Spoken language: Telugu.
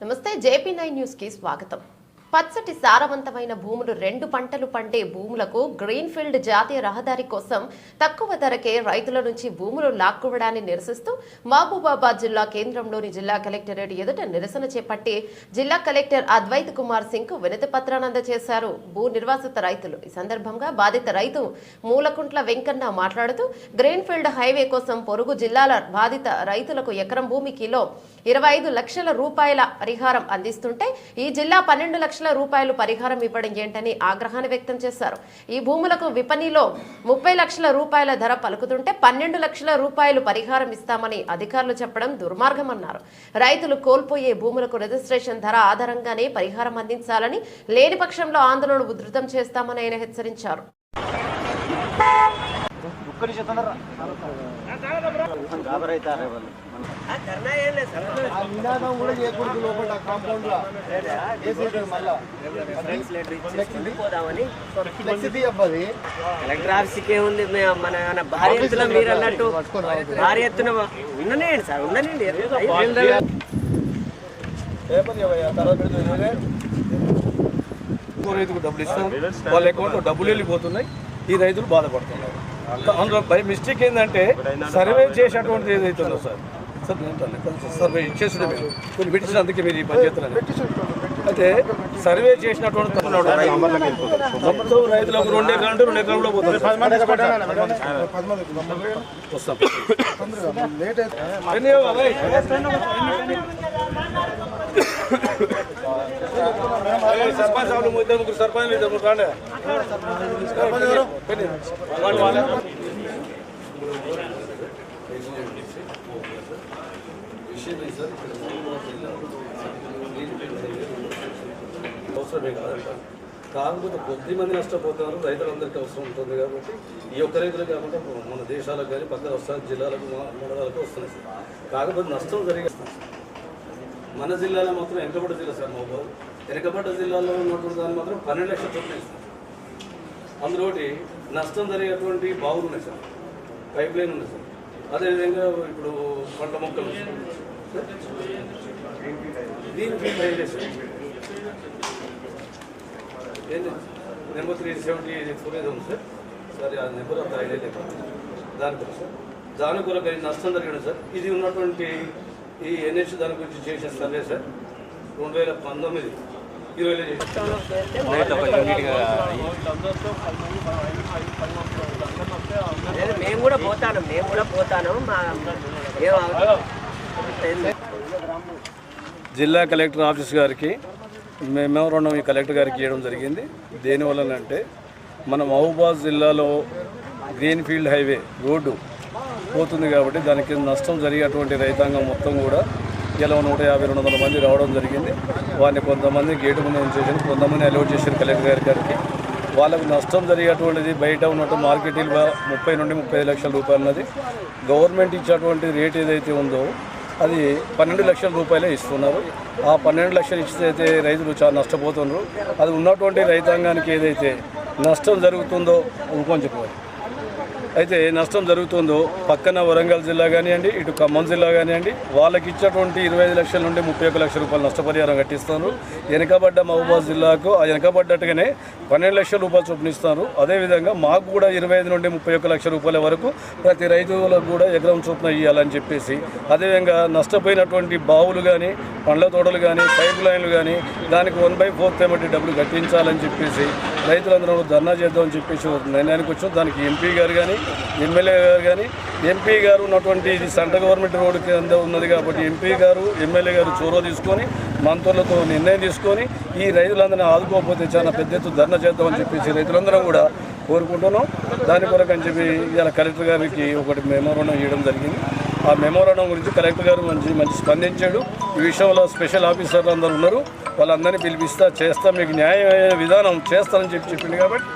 నమస్తే జేపీ నైన్ న్యూస్ కి స్వాగతం పచ్చటి సారవంతమైన భూములు రెండు పంటలు పండే భూములకు గ్రీన్ఫీల్డ్ జాతీయ రహదారి కోసం తక్కువ ధరకే రైతుల నుంచి భూములు లాక్కోవడాన్ని నిరసిస్తూ మహబూబాబాద్ జిల్లా కేంద్రంలోని జిల్లా కలెక్టరేట్ ఎదుట నిరసన చేపట్టి జిల్లా కలెక్టర్ అద్వైత్ కుమార్ సింగ్కు వినతి పత్రాన్ని అందజేశారు. భూ నిర్వాసిత రైతులు. ఈ సందర్భంగా బాధిత రైతు మూలకుంట్ల వెంకన్న మాట్లాడుతూ గ్రీన్ఫీల్డ్ హైవే కోసం పొరుగు జిల్లాల బాధిత రైతులకు ఎకరం భూమి కిలో ఇరవై ఐదు లక్షల రూపాయల పరిహారం అందిస్తుంటే ఈ జిల్లా పన్నెండు లక్షల రూపాయలు పరిహారం ఇవ్వడం ఏంటని ఆగ్రహాన్ని వ్యక్తం చేశారు. ఈ భూములకు విపణిలో ముప్పై లక్షల రూపాయల ధర పలుకుతుంటే పన్నెండు లక్షల రూపాయలు పరిహారం ఇస్తామని అధికారులు చెప్పడం దుర్మార్గమన్నారు. రైతులు కోల్పోయే భూములకు రిజిస్ట్రేషన్ ధర ఆధారంగానే పరిహారం అందించాలని లేని పక్షంలో ఆందోళన ఉధృతం చేస్తామని ఆయన హెచ్చరించారు. నినాదం కూడా చేయకూడదు లోపల కాంపౌండ్ కలెక్టర్ ఆఫీస్కి ఏముంది మన భారీ ఎత్తున మీరు అన్నట్టు భారీ ఎత్తున ఉండనేయండి సార్ ఉండనండి డబ్బులు ఇస్తాం. వాళ్ళ అకౌంట్లో డబ్బులు వెళ్ళిపోతున్నాయి. ఈ రైతులు బాధపడుతున్నారు. అందులో బై మిస్టేక్ ఏంటంటే సర్వే చేసేటువంటిది ఏదైతుందో సార్. సార్ నేను సర్వే ఇచ్చేసిన మీరు. కొన్ని పెట్టించినందుకే మీరు ఈ పని చేస్తున్నారు. అయితే సర్వే చేసినటువంటి మొత్తం రైతులకు రెండు ఎకరాలు అంటే రెండు ఎకరంలో పోతుంది. వస్తాం. సర్పంచ్ ముగ్గురు సర్పంచ్ రాండి. అవసరమే కాదంట కాకపోతే కొద్ది మంది నష్టపోతున్నారు రైతులందరికీ అవసరం ఉంటుంది కాబట్టి ఈ ఒక్క రైతులు కాకుండా మన దేశాలకు కానీ పక్కన వస్తాయి జిల్లాలకు మండలాలకు వస్తున్నాయి సార్. కాకపోతే నష్టం జరిగే మన జిల్లాలో మాత్రం వెనకబడ్డ జిల్లా సార్ మహబూబ్ వెనకబడ్డ జిల్లాలో ఉన్నటువంటి దాన్ని మాత్రం పన్నెండు లక్షల చొప్పున ఇస్తాం అందులో ఒకటి నష్టం జరిగేటువంటి బావులు ఉన్నాయి సార్. పైప్ లైన్ ఉంది సార్. అదేవిధంగా ఇప్పుడు పంట మొక్కలు. దీనికి నెంబర్ త్రీ సెవెంటీ ఫోర్ ఏదో ఉంది సార్. సరే ఆ నెంబర్ అంత దాని గురించి సార్. దాని కొరకు నష్టం జరిగింది సార్? ఇది ఉన్నటువంటి ఈ ఎన్హెచ్ దాని గురించి చేసిన సర్వే సార్. రెండు వేల పంతొమ్మిది ఇరవైలో చేసిన లేదు, మేము కూడా పోతాను మేము కూడా పోతాను. మా జిల్లా కలెక్టర్ ఆఫీస్ గారికి మెమోరండం ఈ కలెక్టర్ గారికి ఇవ్వడం జరిగింది. దేనివల్లనంటే మన మహబూబాద్ జిల్లాలో గ్రీన్ఫీల్డ్ హైవే రోడ్డు పోతుంది కాబట్టి దానికి నష్టం జరిగేటువంటి రైతాంగం మొత్తం కూడా ఇలా నూట యాభై రెండు వందల మంది రావడం జరిగింది. వారిని కొంతమంది గేటు ముందు ఉంచేసారు కొంతమంది అలౌట్ చేశారు కలెక్టర్ గారి గారికి. వాళ్ళకు నష్టం జరిగేటువంటిది బయట ఉన్నట్టు మార్కెట్ విలువ ముప్పై నుండి ముప్పై ఐదు లక్షల రూపాయలు ఉన్నది. గవర్నమెంట్ ఇచ్చేటువంటి రేట్ ఏదైతే ఉందో అది పన్నెండు లక్షల రూపాయలే ఇస్తున్నారు. ఆ పన్నెండు లక్షలు ఇచ్చితే రైతులు చాలా నష్టపోతున్నారు అది ఉన్నటువంటి రైతాంగానికి ఏదైతే నష్టం జరుగుతుందో కొంచెం అయితే నష్టం జరుగుతుందో పక్కన వరంగల్ జిల్లా కానివ్వండి ఇటు ఖమ్మం జిల్లా కానివ్వండి వాళ్ళకి ఇచ్చేటువంటి ఇరవై ఐదు లక్షల నుండి ముప్పై ఒక లక్షల రూపాయలు నష్టపరిహారం కట్టిస్తారు. వెనకబడ్డ మహబూబాద్ జిల్లాకు ఆ వెనకబడ్డట్టుగానే పన్నెండు లక్షల రూపాయలు చొప్పునిస్తారు అదేవిధంగా మాకు కూడా ఇరవై ఐదు నుండి ముప్పై ఒక లక్షల రూపాయల వరకు ప్రతి రైతులకు కూడా ఎకరం చొప్పున ఇవ్వాలని చెప్పేసి అదేవిధంగా నష్టపోయినటువంటి బావులు కానీ పండ్ల తోటలు కానీ పైప్ లైన్లు కానీ దానికి వన్ బై ఫోర్త్ పేమెంట్ డబ్బులు కట్టించాలని చెప్పేసి రైతులందరూ ధర్నా చేద్దామని చెప్పేసి ఒక నిర్ణయానికి వచ్చాం. దానికి ఎంపీ గారు కానీ ఎమ్మెల్యే గారు కానీ ఎంపీ గారు ఉన్నటువంటి ఇది సెంట్రల్ గవర్నమెంట్ రోడ్డు కింద ఉన్నది కాబట్టి ఎంపీ గారు ఎమ్మెల్యే గారు చొరవ తీసుకొని మంత్రులతో నిర్ణయం తీసుకొని ఈ రైతులందరినీ ఆదుకోకపోతే చాలా పెద్ద ఎత్తు ధర్నా చేద్దామని చెప్పేసి రైతులందరం కూడా కోరుకుంటున్నాం. దాని కొరకు అని చెప్పి ఇలా కలెక్టర్ గారికి ఒకటి మెమోరండం ఇవ్వడం జరిగింది. ఆ మెమోరాండం గురించి కలెక్టర్ గారు మంచి మంచి స్పందించాడు. ఈ విషయంలో స్పెషల్ ఆఫీసర్లు అందరూ ఉన్నారు. వాళ్ళందరినీ పిలిపిస్తా చేస్తా మీకు న్యాయమైన విధానం చేస్తానని చెప్పి చెప్పింది కాబట్టి